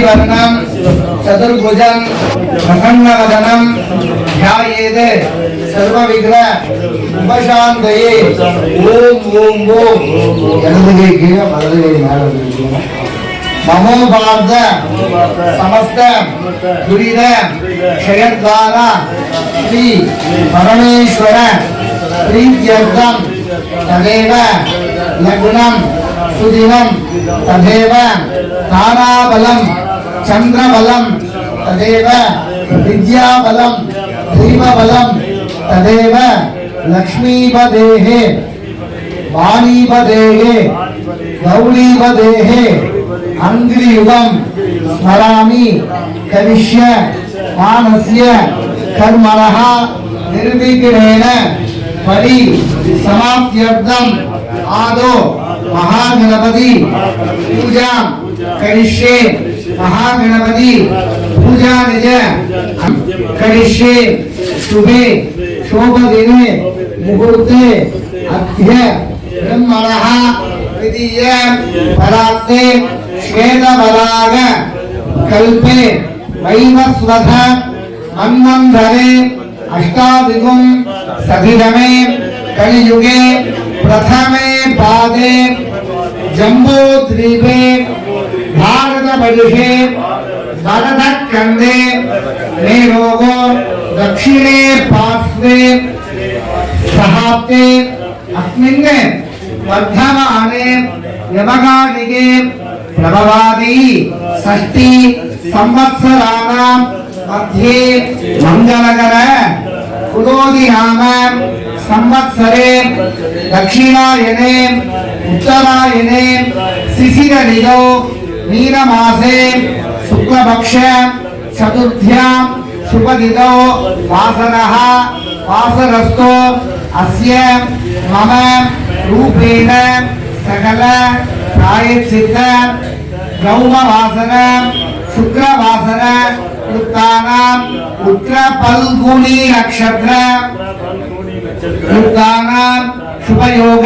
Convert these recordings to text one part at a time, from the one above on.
शशिवर्णं चतुर्भुजं प्रसन्नवदनं ध्यायेत् सर्वविघ्न उपशान्तये ஓம் ஓம் ஓம் இடது கை கீழே வலது கை மேல வைக்கணும். நமோ பார்த்த சமஸ்த துரித க்ஷயத்வார ஸ்ரீ பரமேஸ்வர பிரீத்யர்த்தம் ததேவ லக்னம் சுதினம் ததேவ தாராபலம் चंद्र बलम तदेव विद्या बलम देव बलम तदेव लक्ष्मी बदेहे वाणी बदेहे गौरी बदेहे अंग्रियुगम स्मरामि कविष्य मानस्य, कर्मणः, निर्विघ्नेन, परि समाप्त्यर्थम् आदो, महागणपति पूजा करिष्ये। महागणपति। पूजा निज करिष्ये, शुभे, शोभदिने, मुहूर्ते, अद्य, ब्रह्मणः, द्वितीय परात्ते श्वेतवराग कल्पे, वैवस्वथ मन्वन्धरे अष्टादिगुं सधिरमे कलियुगे, प्रथमे पादे, जम्बूद्वीपे भारतवर्षे भरतखण्डे मेरोगो दक्षिणे पार्श्वे सहाब्दे अस्मिन् वर्धमाने यमगानिके प्रभवादि षष्टि संवत्सराणां मध्ये मङ्गलकर कुलोदि संवत्सरे दक्षिणायने उत्तरायणे शिशिरऋतौ मीनमासे शुक्लपक्ष चतुर्थ्यां शुभदितौ वासरः वासरस्तो अस्य मम रूपेण सकल प्रायश्चित्त गौमवासर शुक्रवासर युक्तानाम् उत्तरपल्गुनी नक्षत्र युक्तानां शुभयोग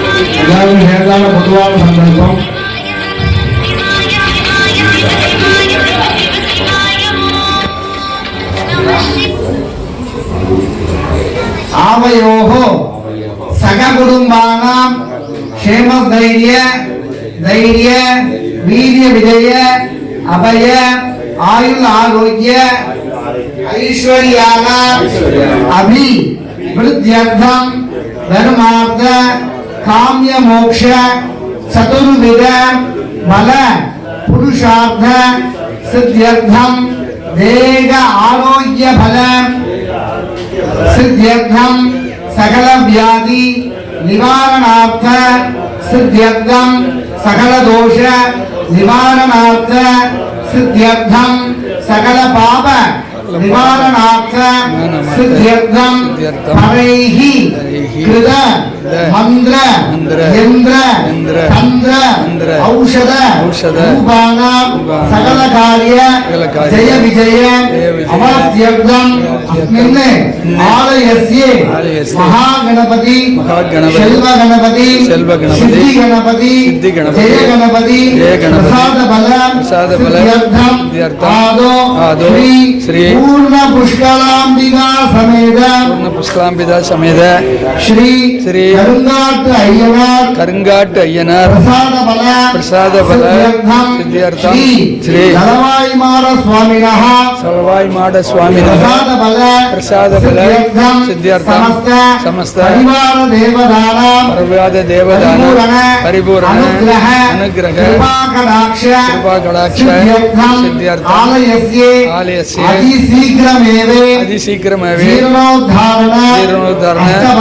எல்லாரும் சேர்ந்தான பொதுவான சந்தர்ப்பம் आवयोः सककुटुम्बानां क्षेमधैर्य धैर्य वीर्य विजय अभय आयुल आरोग्य ऐश्वर्याणाम् अभिवृद्ध्यर्थं धर्मार्थ కామ్య మోక్ష చతుర్విధ బల పురుషార్థ సిద్ధ్యర్థం వేగ ఆరోగ్య ఫల సిద్ధ్యర్థం సకల వ్యాధి నివారణార్థ సిద్ధ్యర్థం సకల దోష నివారణార్థ సిద్ధ్యర్థం సకల పాప నివారణార్థ సిద్ధ్యర్థం. పరైహి. கிருத மந்திர யந்திர தந்திர ஔஷத ரூபாணாம் சகல காரிய ஜெய விஜய அமரத்யக்தம் அஸ்மின் ஆலயஸ்ய மகாகணபதி செல்வ கணபதி செல்வ கணபதி சித்தி கணபதி சித்தி கணபதி ஜெய கணபதி ஜெய சமேத பூர்ண சமேத ஸ்ரீ ஸ்ரீ கருங்காட்டு ஐயனார் கருங்காட்டு ஐயனார் பிரசாத பல பிரசாத பல சித்தியார்த்தம் ஸ்ரீ சலவாய் மாட சுவாமினா சலவாய் மாட சுவாமி பிரசாத பல பிரசாத பல சித்தியார்த்தம் சமஸ்த பரிவார தேவதான பரிபூரண அனுகிரக கிருபாகடாட்ச கிருபாகடாட்ச சித்தியார்த்தம் அதிசீக்கிரமேவே அதிசீக்கிரமேவே ஜீரணோத்தாரண ஜீரணோத்தாரண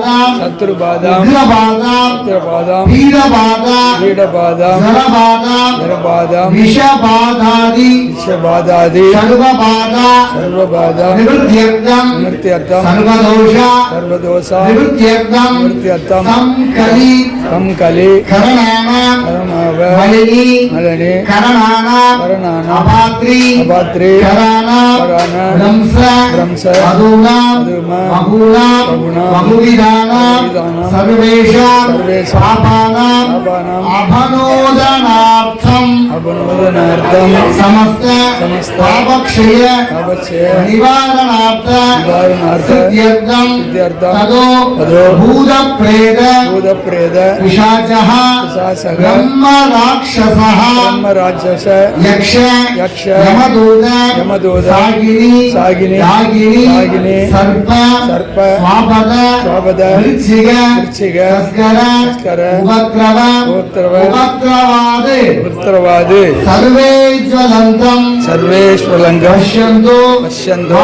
బాధ శత్రు బాధ నిద్ర బాధ నిద్ర బాధ పీడ బాధ పీడ బాధ జర బాధ జర బాధ విష బాధాది విష బాధాది సర్వ బాధ సర్వ బాధ నివృత్త్యర్థం నివృత్త్యర్థం సర్వ దోష సర్వ దోష నివృత్త్యర్థం నివృత్త్యర్థం సంకలి సంకలి కరణామ కరణావ మలిని మలిని కరణాన కరణాన అపాత్రి అపాత్రి కరణాన కరణాన భ్రంశ భ్రంశ అధూనా అధూనా బహుళ బహుళ सर्वेषां सर्वेषां अभनोदनार्थम् समस्त समस्त पापक्षय पापक्षय निवारणार्थ निवारणार्थ सिद्ध्यर्थं सिद्ध्यर्थं तदो तदो भूतप्रेत भूतप्रेत पिशाचः पिशाचः ब्रह्मराक्षसः ब्रह्मराक्षस यक्ष यक्ष यमदूत यमदूत सागिनी सागिनी यागिनी सर्प सर्प स्वापद स्वापद वृश्चिक वृश्चिक तस्कर तस्कर उपद्रव उपद्रव उपद्रवाद पुत्रवाद सर्वे ज्वलन्तम् सर्वेश्वरङ्गं पश्यन्तु पश्यन्तु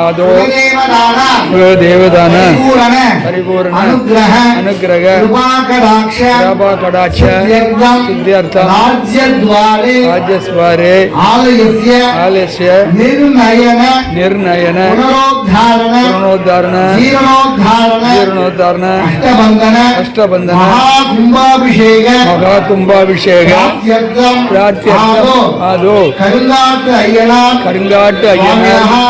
ఆదో దేవదాన పరిపూర్ణ అనుగ్రహ అనుగ్రహ కృపాకడాక్ష కృపాకడాక్ష సిద్ధ్యర్థ రాజ్యద్వారే రాజ్యస్వారే ఆలయస్య ఆలయస్య నిర్ణయన నిర్ణయన పునరోద్ధారణ పునరోద్ధారణ జీర్ణోద్ధారణ జీర్ణోద్ధారణ అష్టబంధన అష్టబంధన మహాకుంభాభిషేక మహాకుంభాభిషేక ప్రాత్యర్థం ఆదో కరుంగాట్టు అయ్యనార్ కరుంగాట్టు అయ్యనార్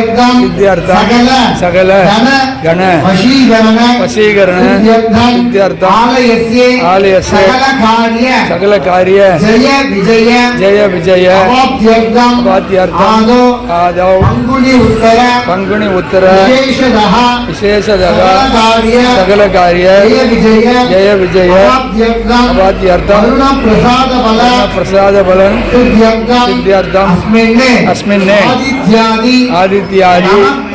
சித்தியார்த்தம் சகல கண வசீகரண சித்தியார்த்தம் ஆலயஸ்ய சகல காரிய ஜெய விஜய ஜெய விஜய வாத்தியார்த்தம் ஆதோ पंगुणी उत्तर विशेष सकल कार्य जय विजय प्रसाद प्रसाद बल सिद्ध आदि आदित्यादि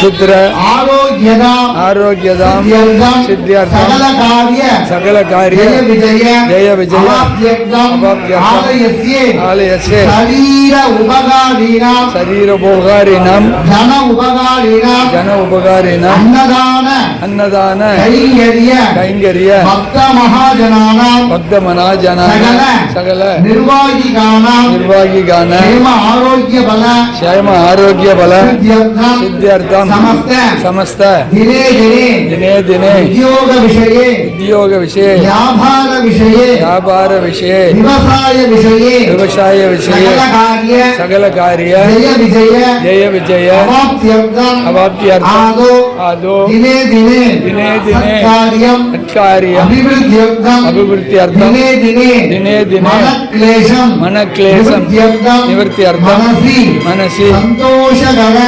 சுத்திர. ஆரோக்கியதாம் சித்தியார்த்தம் சகல காரிய. ஜெய விஜய. ஆலயசே சரீர உபகாரிணம் ஜன உபகாரிணம் ஜன உபகாரிணம் அன்னதான. அன்னதான. கைங்கரிய. கைங்கரிய. பக்த மகாஜனானாம். பக்த சகல. நிர்வாகிகான. ஆரோக்கிய பல सिद्ध्यर्थम समस्त दिने दिने दिने दिने उद्योग विषये उद्योग विषये व्यापार विषये व्यापार विषये व्यवसाय विषये व्यवसाय विषये सकल कार्य सकल कार्य जय विजय जय विजय अवाप्त्यर्थम् अवाप्त्यर्थम् आदो आदो दिने दिने दिने दिने कार्य अभिवृद्ध्यर्थम् अभिवृद्ध्यर्थम् दिने दिने दिने दिने मनक्लेशम् निवृत्त्यर्थम् निवृत्त्यर्थम् मनसि मनसि सन्तोषधर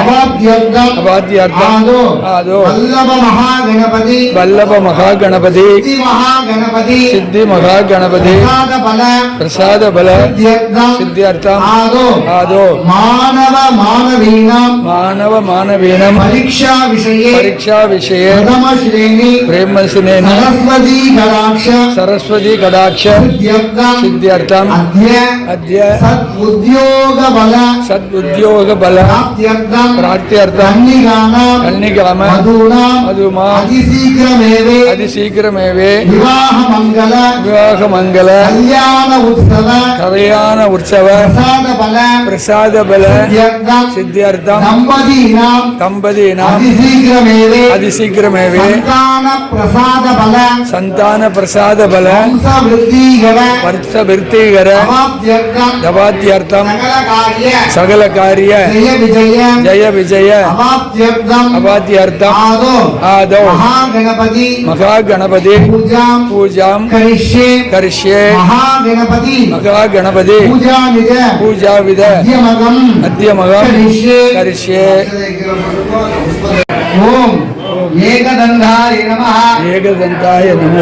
अवाप्त्यर्थम् अवाप्त्यर्थम् आदो आदो वल्लभ महागणपति वल्लभ महागणपति सिद्धि महागणपति सिद्धि महागणपति प्रसाद बल प्रसाद बल सिद्ध्यर्थम् सिद्ध्यर्थम् आदो आदो मानव मानवीनां मानव मानवीनं परीक्षा विषये परीक्षा विषये प्रथम श्रेणी प्रेमसिनेन सरस्वती कटाक्ष सरस्वती പ്രാപ്തിയർത്ഥം കണ്ണികാമ മധുമാ അതിശീഘ്രമേവേ വിവാഹമംഗല വിവാഹമംഗല കല്യാണ ഉത്സവ പ്രസാദ ബല സിദ്ധ്യർത്ഥം ദമ്പതീനാം അതിശീഘ്രമേവേ സന്താന പ്രസാദ ബല വൃത്തികര ദവാദ്യർത്ഥം സകല കാര്യ जय विजय आदो महागणपति महागणपति पूजा करिष्ये करिष्ये महागणपति महागणपति पूजा विद पूजा विद करिष्ये करिष्ये ओम ఏకదంధాయ నమ. ఏకదంతాయ నమ.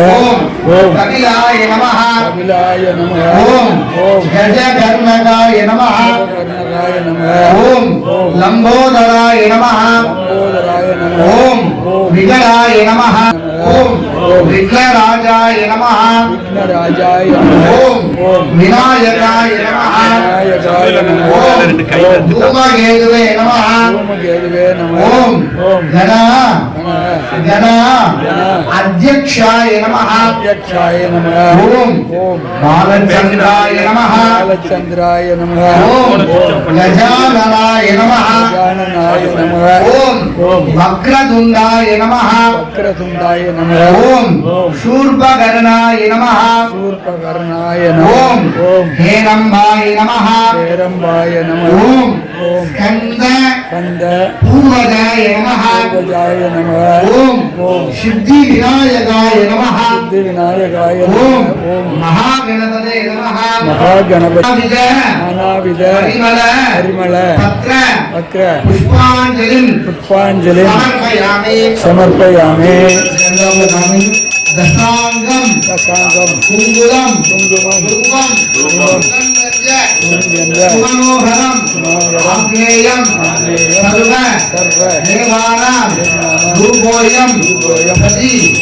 ఓం కపిలాయ నమ. కపిలాయ నమ. ఓం ఓం. గజకర్ణకాయ నమ. గజకర్ణకాయ నమ. ఓం లంబోదరాయ నమ. లంబోదరాయ నమ. ఓం విగడాయ నమ. విఘ్నరాజాయ నమ. విఘ్నరాజాయ వినాయకాయ నమ. వినాయకాయ నమ. అధ్యక్షాయ నమ. అధ్యక్షాయ నమ. ఓం బాలచంద్రాయ నమ. బాలచంద్రాయ నమ. గజాననాయ నమ. గజాననాయ నమ. ఓం నమ. ఓం శూర్పగణనాయ నమః శూర్పగణనాయ నమః ఓం హేరంబాయ నమః హేరంబాయ నమః ఓం ஓம். கந்த கந்த பூவதாய நமஹ. பூவதாய நமஹ. ஓம். ஓம். சித்தி விநாயகாய நமஹ. சித்தி விநாயகாய ஓம். ஓம். மகா நமஹ. மகா கணபதி பரிமள. பரிமள பத்ர. பத்ர. புஷ்பாஞ்சலிம் புஷ்பாஞ்சலிம் சமர்ப்பயாமே. சமர்ப்பயாமே. தசாங்கம் தசாங்கம் குங்குமம் குங்குமம் ரூபம் ரூபம் மனோகரம் ஆக்னேயம் சர்வ சர்வ நிர்வாணம் ரூபோயம் ரூபோயம்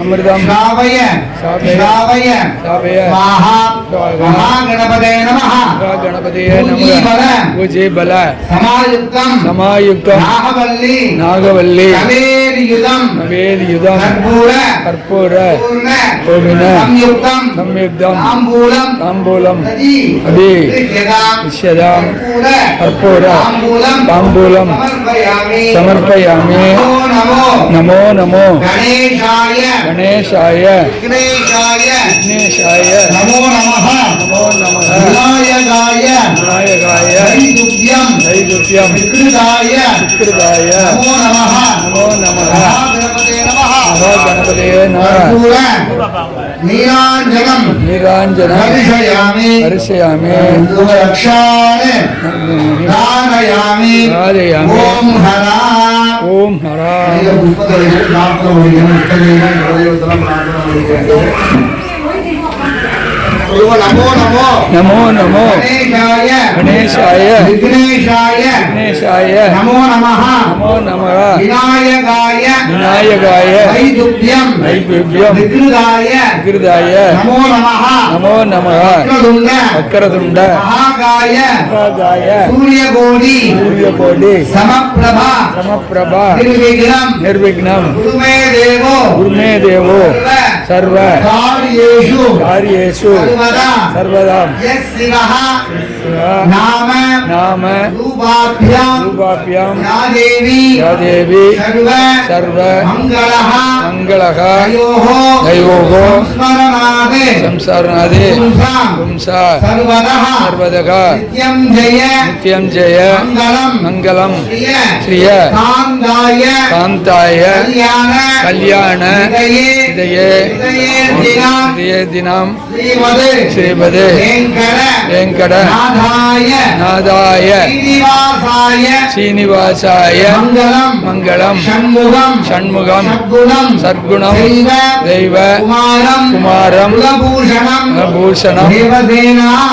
அமிர்தம் சாவய சாவய மகா மகா கணபதே நமஹ கணபதியே நமஹ பூஜை பல சமாயுக்தம் சமாயுக்தம் நாகவல்லி நாகவல்லி கவேதியுதம் கவேதியுதம் கற்பூர கற்பூர பூர்ண சம்யுக்தம் சம்யுக்தம் சமர்ப்பயாமி நமோ நமோ கணேசாய விக்னேஷாய. விக்னேஷாய. நமோ நமஹ. நமோ நமஹ. விநாயகாய. விநாயகாய. தைதுப்யம். தைதுப்யம். விக்ருதாய. விக்ருதாய. நமோ நமஹ. நமோ. नीराञ्जनम् नीराञ्जनम् हर्षयामि हर्षयामि रक्षान् दानयामि दानयामि ॐ हरा ॐ हरा पुष्पदर्शनं प्राप्तवैः उत्तरेण हृदयोत्तरं प्राप्तवैः நமோ நமோ. கணேசாய விக்னேஷாய. கணேசாய நமோ நமः நமோ நம விநாயகாய. விநாயகாய. வைதுப்யம். வைகுப்யம் விக்ருதாய. கிருதாய நமோ நமः நமோ நம வக்ரதுண்ட மகாகாய. மகாகாய. சூரியகோடி. சூரியகோடி. சமப்பிரபா. சமப்பிரபா. நிர்விக்னம். நிர்விக்னம். குருமே தேவோ. குருமே தேவோ. सर्व कार्येषु कार्येषु सर्वदा यः शिवः नाम नाम रूपाभ्यां रूपाभ्यां या देवी या देवी सर्व सर्व मङ्गलः मङ्गलः तयोः तयोः संस्मरणादे संस्मरणादे पुंसां पुंसा सर्वदः सर्वदः नित्यं जय नित्यं जय मङ्गलं मङ्गलं श्रिय श्रिय कान्ताय कान्ताय कल्याण कल्याण இதையே இதையே தினம் செய்வது வெங்கட நாதாய சீனிவாசாய மங்களம் சண்முகம் சர்க்குணம் தெய்வ குமாரம் பூஷணம்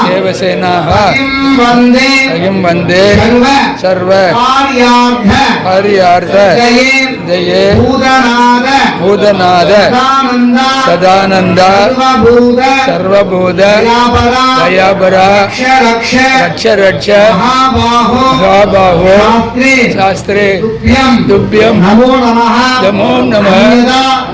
தேவசேனாக அகிம் வந்தே சர்வ ஹரியார்த்த ஜெயே பூதநாத பூதநாத சதானந்த சர்வபூத தயாபர ரட்ச ரட்ச மகாபாஹோ சாஸ்திரே துப்பியம் நமோ நம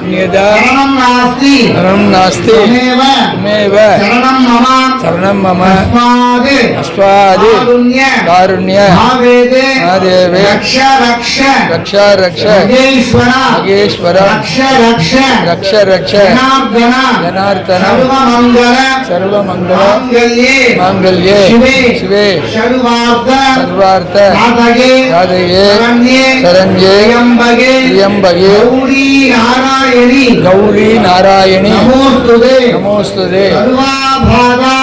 सर्व सर्व कार्यार्थ कार्यार्थ जये जये भूतनाद भूतनाद सदानन्द सदानन्द सर्वभूत सर्वभूत दयापरा दयापरा रक्ष रक्ष रक्ष रक्ष महाबाहो महाबाहो शास्त्रे शास्त्रे तुभ्यं तुभ्यं नमो नमः नमो नमः अन्यदा अन्यदा शरणं नास्ति शरणं नास्ति त्वमेव त्वमेव शरणं मम शरणं मम अस्माद् अस्माद् कारुण्य कारुण्य भावेदे भावेदे रक्ष रक्ष रक्ष रक्ष योगेश्वर योगेश्वर रक्ष रक्ष रक्ष रक्ष जनार्दन जनार्दन सर्वमङ्गल सर्वमङ्गल माङ्गल्ये माङ्गल्ये शिवे शिवे सर्वार्थ सर्वार्थ साधके साधके शरण्ये शरण्ये त्र्यम्बके त्र्यम्बके गौरी नारायणी నారాయణి. గౌరీ నారాయణి. నమోస్తుదే. నమోస్తుదే. సర్వాభాగా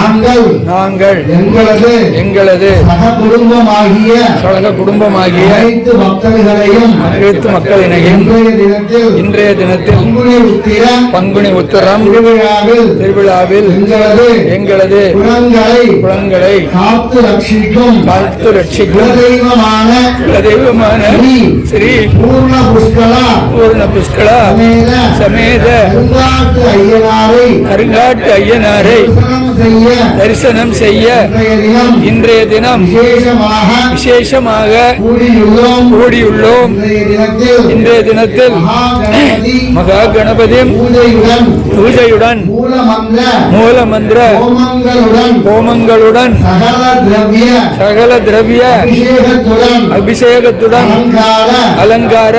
நாங்கள் நாங்கள் எங்களது எங்களது சக குடும்பமாகிய சடக குடும்பமாகிய அனைத்து பக்தர்களையும் அனைத்து மக்களினையும் இன்றைய தினத்தில் இன்றைய தினத்தில் பங்குனி உத்திர பங்குனி உத்தரம் திருவிழாவில் திருவிழாவில் எங்களது எங்களது குலங்களை குளங்களை காத்து ரட்சிக்கும் காத்து ரட்சிக்கும் குலதெய்வமான குலதெய்வமான ஸ்ரீ பூர்ண புஷ்கலா பூர்ண புஷ்கலா சமேத சமேத கருங்காட்டு ஐயனாரை கருங்காட்டு ஐயனாரை செய்ய தரிசனம் செய்ய இன்றைய தினம் விசேஷமாக கூடியுள்ளோம். இன்றைய தினத்தில் மகா கணபதி பூஜையுடன் பூஜையுடன் மூல மந்திர மூல மந்திர ஹோமங்களுடன் சகல திரவிய அபிஷேகத்துடன் அலங்கார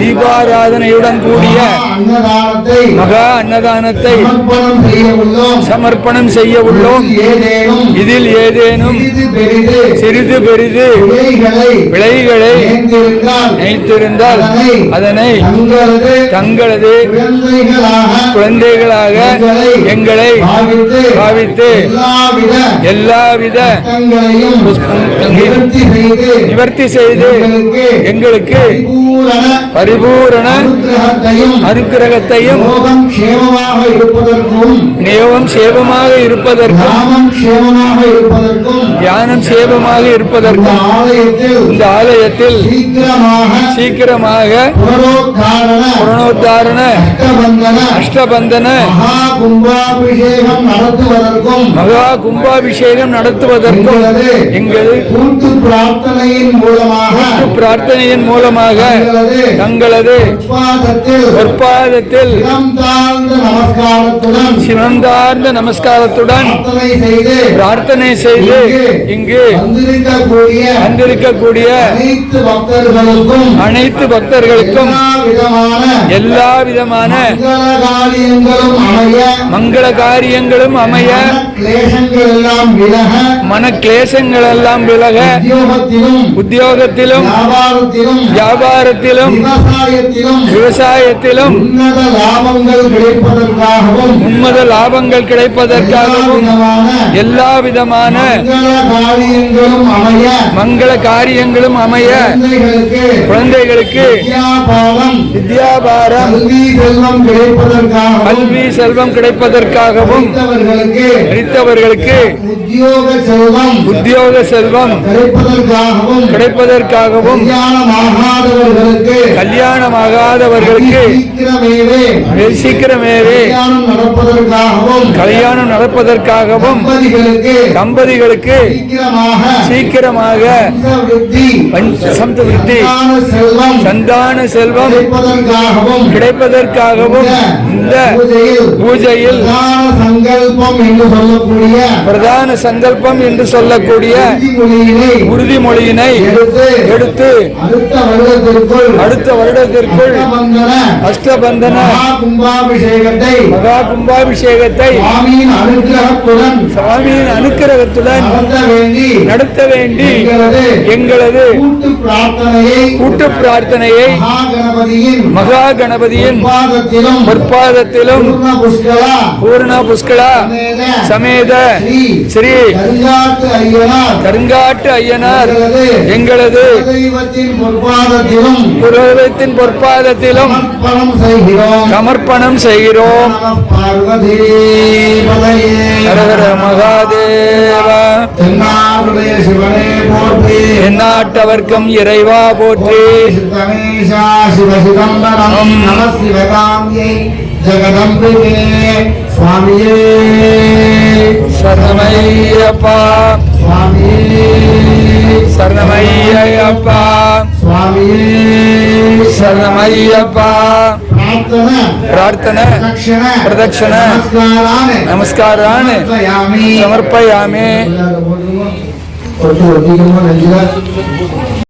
தீபாராதனையுடன் கூடிய மகா அன்னதானத்தை செய்ய உள்ளோம் சமர்ப்பணம் செய்ய உள்ளோம் ஏதேனும் இதில் ஏதேனும் சிறிது பெரிது விலைகளை நினைத்திருந்தால் அதனை தங்களது குழந்தைகளாக எங்களை பாவித்து எல்லாவித நிவர்த்தி செய்து எங்களுக்கு பரிபூரண அனுக்கிரகத்தையும் அனுக்கிரகத்தையும் யோகம் க்ஷேமமாக இருப்பதற்கும் சேவமாக இருப்பதற்கும் தியானம் சேவமாக இருப்பதற்கும் ஆலயத்தில் இந்த ஆலயத்தில் சீக்கிரமாக சீக்கிரமாக புரணோத்தாரண அஷ்டபந்தன மகா கும்பாபிஷேகம் நடத்துவதற்கும் மகா கும்பாபிஷேகம் நடத்துவதற்கும் எங்களது எங்கள் கூட்டு பிரார்த்தனையின் மூலமாக பிரார்த்தனையின் மூலமாக தங்களது பொற்பாதத்தில் சிவந்தார்ந்த நமஸ்காரத்துடன் பிரார்த்தனை செய்து இங்கு வந்திருக்கக்கூடிய அனைத்து பக்தர்களுக்கும் எல்லா விதமான மங்கள காரியங்களும் அமைய கிளேசங்கள் எல்லாம் விலக மன கிளேசங்கள் எல்லாம் விலக உத்தியோகத்திலும் உத்தியோகத்திலும் வியாபாரத்திலும் வியாபாரத்திலும் விவசாயத்திலும் விவசாயத்திலும் உன்னத லாபங்கள் கிடைப்பதற்காகவும் உண்மத லாபங்கள் எல்லா கிடைப்பதற்காகவும் விதமான எல்லா விதமான மங்கள காரியங்களும் அமைய மங்கள காரியங்களும் அமைய குழந்தைகளுக்கு வித்யாபாரம் கல்வி செல்வம் கிடைப்பதற்காகவும் கல்வி செல்வம் கிடைப்பதற்காகவும் படித்தவர்களுக்கு படித்தவர்களுக்கு உத்தியோக செல்வம் கிடைப்பதற்காகவும் கல்யாணமாகாதவர்களுக்கு சீக்கிரமேவே கல்யாணம் நடப்பதற்காகவும் தம்பதிகளுக்கு சீக்கிரமாக சந்தான செல்வம் கிடைப்பதற்காகவும் இந்த பூஜையில் சங்கல்பம் என்று சொல்லக்கூடிய பிரதான சங்கல்பம் என்று சொல்லக்கூடிய உறுதிமொழியினை எடுத்து அடுத்த வருடத்திற்குள் அடுத்த வருடத்திற்குள் அஷ்டபந்தன மகா கும்பாபிஷேகத்தை மகா கும்பாபிஷேகத்தை சுவாமியின் அனுகிரகத்துடன் சுவாமியின் அனுக்கிரகத்துடன் நடத்த வேண்டி எங்களது கூட்டு பிரார்த்தனையை மகா கணபதியின் மகா கணபதியின் பாதத்திலும் பொற்பாதத்திலும் பூர்ண புஷ்கலா புஷ்கலா சமேத ஸ்ரீ கருங்காட்டு ஐயனார். எங்களது எங்களது தெய்வத்தின் பொற்பாதத்திலும் சமர்ப்பணம் செய்கிறோம். ஹரஹர மகாதேவா. எந்நாட்டவர்க்கும் இறைவா போற்றி. சித்தமேஷா சிவசிதம்பரம் நம சிவகாமியை ஜெகதம்பிகே. சுவாமியே சரணமையப்பா சுவாமியே சரணமையப்பா சுவாமியே சரணமையப்பா பிரார்த்தன பிரார்த்தன பிரதட்சண பிரதட்சண